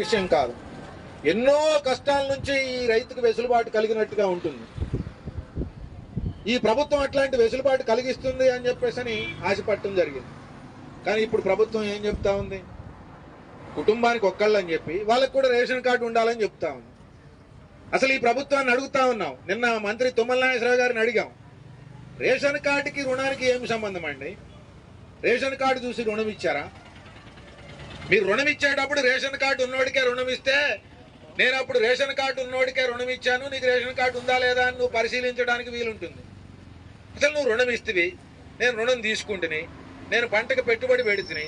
విషయం కాదు. ఎన్నో కష్టాల నుంచి ఈ రైతుకు వెసులుబాటు కలిగినట్టుగా ఉంటుంది. ఈ ప్రభుత్వం అట్లాంటి వెసులుబాటు కలిగిస్తుంది అని చెప్పేసి అని ఆశపడటం జరిగింది. కానీ ఇప్పుడు ప్రభుత్వం ఏం చెప్తా ఉంది? కుటుంబానికి ఒక్కళ్ళు అని చెప్పి వాళ్ళకి కూడా రేషన్ కార్డు ఉండాలని చెప్తా ఉంది. అసలు ఈ ప్రభుత్వాన్ని అడుగుతా ఉన్నాం. నిన్న మంత్రి తుమ్మల నాగేశ్వరరావు గారిని అడిగాం. రేషన్ కార్డుకి రుణానికి ఏమి సంబంధం అండి? రేషన్ కార్డు చూసి రుణం ఇచ్చారా? మీరు రుణం ఇచ్చేటప్పుడు రేషన్ కార్డు ఉన్నోడికే రుణం ఇస్తే నేను అప్పుడు రేషన్ కార్డు ఉన్నోడికే రుణం ఇచ్చాను నీకు రేషన్ కార్డు ఉందా లేదా అని నువ్వు పరిశీలించడానికి వీలుంటుంది. అసలు నువ్వు రుణం ఇస్తువి నేను రుణం తీసుకుంటుని నేను పంటకు పెట్టుబడి పెడుతుని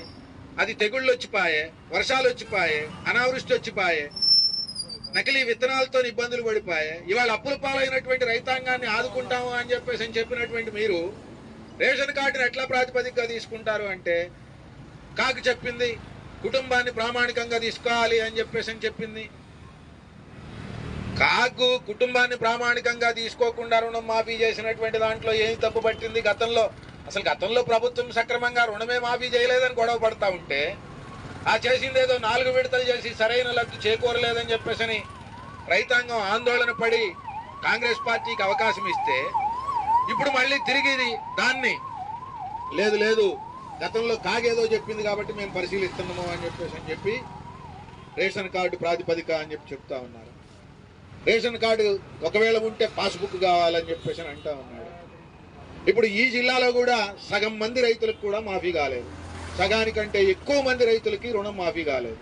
అది తెగుళ్ళు వచ్చిపాయే వర్షాలు వచ్చిపాయే అనావృష్టి వచ్చిపాయే నకిలీ విత్తనాలతో ఇబ్బందులు పడిపాయే ఇవాళ అప్పుల పాలైనటువంటి రైతాంగాన్ని ఆదుకుంటాము అని చెప్పేసి అని చెప్పినటువంటి మీరు రేషన్ కార్డును ఎట్లా ప్రాతిపదికగా తీసుకుంటారు అంటే కాకు చెప్పింది కుటుంబాన్ని ప్రామాణికంగా తీసుకోవాలి అని చెప్పేసి అని చెప్పింది. కాకు కుటుంబాన్ని ప్రామాణికంగా తీసుకోకుండా రుణం మాఫీ చేసినటువంటి దాంట్లో ఏం తప్పు పట్టింది? గతంలో అసలు గతంలో ప్రభుత్వం సక్రమంగా రుణమే మాఫీ చేయలేదని గొడవ పడతా ఉంటే ఆ చేసింది ఏదో నాలుగు విడతలు చేసి సరైన లబ్ధి చేకూరలేదని చెప్పేసి రైతాంగం ఆందోళన పడి కాంగ్రెస్ పార్టీకి అవకాశం ఇస్తే ఇప్పుడు మళ్ళీ తిరిగి దాన్ని లేదు లేదు గతంలో కాగేదో చెప్పింది కాబట్టి మేము పరిశీలిస్తున్నాము అని చెప్పేసి అని చెప్పి రేషన్ కార్డు ప్రాతిపదిక అని చెప్పి చెప్తా ఉన్నారు. రేషన్ కార్డు ఒకవేళ ఉంటే పాస్బుక్ కావాలని చెప్పేసి అని అంటా ఉన్నాడు. ఇప్పుడు ఈ జిల్లాలో కూడా సగం మంది రైతులకు కూడా మాఫీ కాలేదు. సగానికంటే ఎక్కువ మంది రైతులకి రుణం మాఫీ కాలేదు.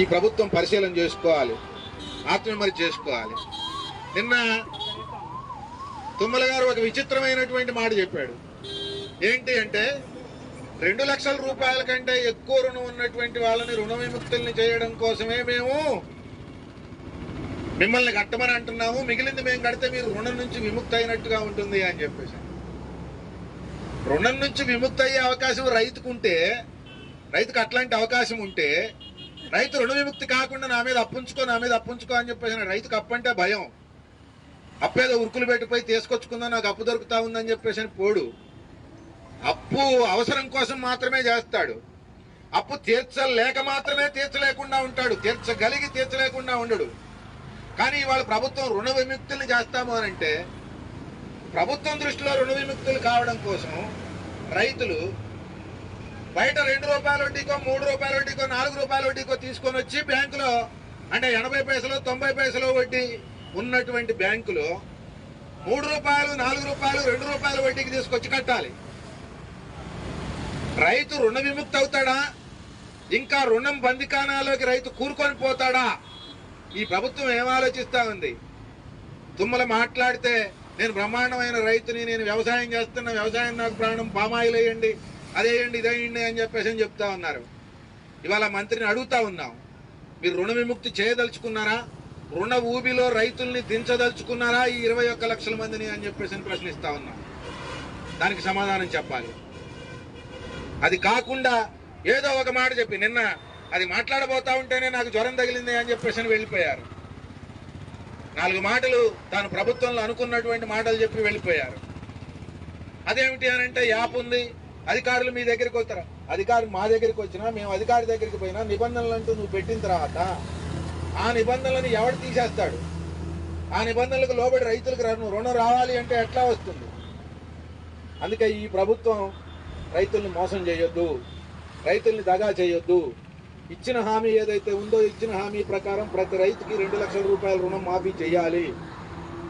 ఈ ప్రభుత్వం పరిశీలన చేసుకోవాలి. ఆత్మవిమర్శ చేసుకోవాలి. నిన్న తుమ్మల గారు ఒక విచిత్రమైనటువంటి మాట చెప్పాడు. ఏంటి అంటే రెండు లక్షల రూపాయల కంటే ఎక్కువ రుణం ఉన్నటువంటి వాళ్ళని రుణ విముక్తుల్ని చేయడం కోసమే మేము మిమ్మల్ని కట్టమని అంటున్నాము. మిగిలింది మేము కడితే మీరు రుణం నుంచి విముక్తి అయినట్టుగా ఉంటుంది అని చెప్పేసి. రుణం నుంచి విముక్తి అయ్యే అవకాశం రైతుకు ఉంటే రైతుకు అట్లాంటి అవకాశం ఉంటే రైతు రుణ విముక్తి కాకుండా నా మీద అప్పుంచుకో నా మీద అప్పుంచుకో అని చెప్పేసి రైతుకు అప్పంటే భయం. అప్పేదో ఉరుకులు పెట్టిపోయి తీసుకొచ్చుకుందా నాకు అప్పు దొరుకుతా ఉందని చెప్పేసి అని పోడు. అప్పు అవసరం కోసం మాత్రమే చేస్తాడు. అప్పు తీర్చలేక మాత్రమే తీర్చలేకుండా ఉంటాడు. తీర్చగలిగి తీర్చలేకుండా ఉండడు. కానీ ఇవాళ ప్రభుత్వం రుణ విముక్తుల్ని చేస్తాము అంటే ప్రభుత్వం దృష్టిలో రుణ విముక్తులు కావడం కోసం రైతులు బయట రెండు రూపాయల వడ్డీకో మూడు రూపాయల వడ్డీకో నాలుగు రూపాయల వడ్డీకో తీసుకొని వచ్చి బ్యాంకులో అంటే ఎనభై పైసలు తొంభై పైసలు వడ్డీ ఉన్నటువంటి బ్యాంకులో మూడు రూపాయలు నాలుగు రూపాయలు రెండు రూపాయల వడ్డీకి తీసుకొచ్చి కట్టాలి. రైతు రుణ విముక్తి అవుతాడా? ఇంకా రుణం బందికానాలోకి రైతు కూరుకొని పోతాడా? ఈ ప్రభుత్వం ఏం ఆలోచిస్తా ఉంది? తుమ్మల మాట్లాడితే నేను బ్రహ్మాండమైన రైతుని నేను వ్యవసాయం చేస్తున్న వ్యవసాయం నాకు ప్రాణం పామాయిల్ వేయండి అదేయండి ఇదేయండి అని చెప్పేసి అని చెప్తా ఉన్నారు. ఇవాళ మంత్రిని అడుగుతా ఉన్నాం. మీరు రుణ విముక్తి చేయదలుచుకున్నారా? రుణ ఊబిలో రైతుల్ని దించదలుచుకున్నారా? ఈ ఇరవై ఒక్క లక్షల మందిని అని చెప్పేసి అని ప్రశ్నిస్తా ఉన్నాం. దానికి సమాధానం చెప్పాలి. అది కాకుండా ఏదో ఒక మాట చెప్పి నిన్న అది మాట్లాడబోతా ఉంటేనే నాకు జ్వరం తగిలింది అని చెప్పేసి వెళ్ళిపోయారు. నాలుగు మాటలు తాను ప్రభుత్వంలో అనుకున్నటువంటి మాటలు చెప్పి వెళ్ళిపోయారు. అదేమిటి అని అంటే యాప్ ఉంది అధికారులు మీ దగ్గరికి వస్తారా. అధికారులు మా దగ్గరికి వచ్చినా మేము అధికారి దగ్గరికి పోయినా నిబంధనలు అంటూ నువ్వు పెట్టిన తర్వాత ఆ నిబంధనలను ఎవడు తీసేస్తాడు? ఆ నిబంధనలకు లోబడి రైతులకు రా- రుణం రావాలి అంటే ఎట్లా వస్తుంది? అందుకే ఈ ప్రభుత్వం రైతుల్ని మోసం చేయొద్దు రైతుల్ని దగా చేయొద్దు. ఇచ్చిన హామీ ఏదైతే ఉందో ఇచ్చిన హామీ ప్రకారం ప్రతి రైతుకి రెండు లక్షల రూపాయల రుణం మాఫీ చేయాలి.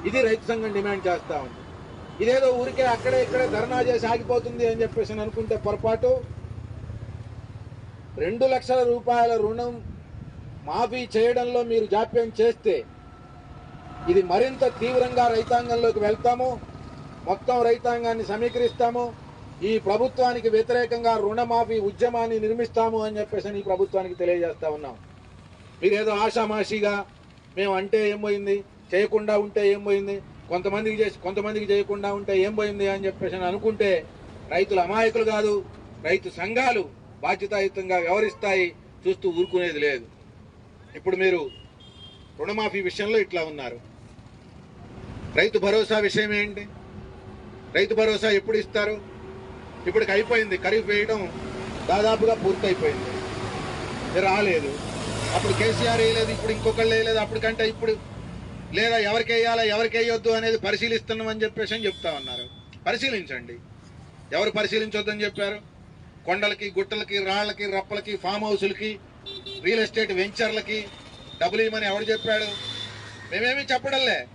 ఇది రైతు సంఘం డిమాండ్ చేస్తూ ఉంది. ఇదేదో ఊరికే అక్కడే ఇక్కడే ధర్నా చేసి ఆగిపోతుంది అని చెప్పేసి అనుకుంటే పొరపాటు. రెండు లక్షల రూపాయల రుణం మాఫీ చేయడంలో మీరు జాప్యం చేస్తే ఇది మరింత తీవ్రంగా రైతాంగంలోకి వెళ్తాము. మొత్తం రైతాంగాన్ని సమీకరిస్తాము. ఈ ప్రభుత్వానికి వ్యతిరేకంగా రుణమాఫీ ఉద్యమాన్ని నిర్మిస్తాము అని చెప్పేసి ఈ ప్రభుత్వానికి తెలియజేస్తా ఉన్నాం. మీరేదో ఆషామాషిగా మేము అంటే ఏం పోయింది చేయకుండా ఉంటే ఏం పోయింది కొంతమందికి చేసి కొంతమందికి చేయకుండా ఉంటే ఏం పోయింది అని చెప్పేసి అని అనుకుంటే రైతులు అమాయకులు కాదు రైతు సంఘాలు బాధ్యతాయుతంగా వ్యవహరిస్తాయి చూస్తూ ఊరుకునేది లేదు. ఇప్పుడు మీరు రుణమాఫీ విషయంలో ఇట్లా ఉన్నారు. రైతు భరోసా విషయం ఏంటి? రైతు భరోసా ఎప్పుడు ఇస్తారు? ఇప్పటికి అయిపోయింది. ఖరీఫ్ వేయడం దాదాపుగా పూర్తయిపోయింది. రాలేదు. అప్పుడు కేసీఆర్ వేయలేదు ఇప్పుడు ఇంకొకళ్ళు వేయలేదు అప్పటికంటే ఇప్పుడు లేదా ఎవరికి వేయాలా ఎవరికి వేయొద్దు అనేది పరిశీలిస్తున్నామని చెప్పేసి అని చెప్తా ఉన్నారు. పరిశీలించండి. ఎవరు పరిశీలించొద్దని చెప్పారు? కొండలకి గుట్టలకి రాళ్ళకి రప్పలకి ఫామ్ హౌసులకి రియల్ ఎస్టేట్ వెంచర్లకి డబ్బులు ఇవ్వమని ఎవడు చెప్పాడు? మేమేమీ చెప్పడంలే.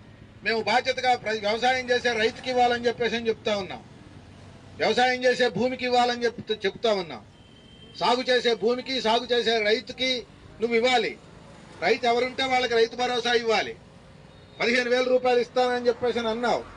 మేము బాధ్యతగా వ్యవసాయం చేసే రైతుకి ఇవ్వాలని చెప్పేసి అని చెప్తా ఉన్నాం. వ్యవసాయం చేసే భూమికి ఇవ్వాలని చెప్తూ చెప్తా ఉన్నాం. సాగు చేసే భూమికి సాగు చేసే రైతుకి నువ్వు ఇవ్వాలి. రైతు ఎవరుంటే వాళ్ళకి రైతు భరోసా ఇవ్వాలి. పదిహేను వేల రూపాయలు ఇస్తానని చెప్పేసి అన్నావు.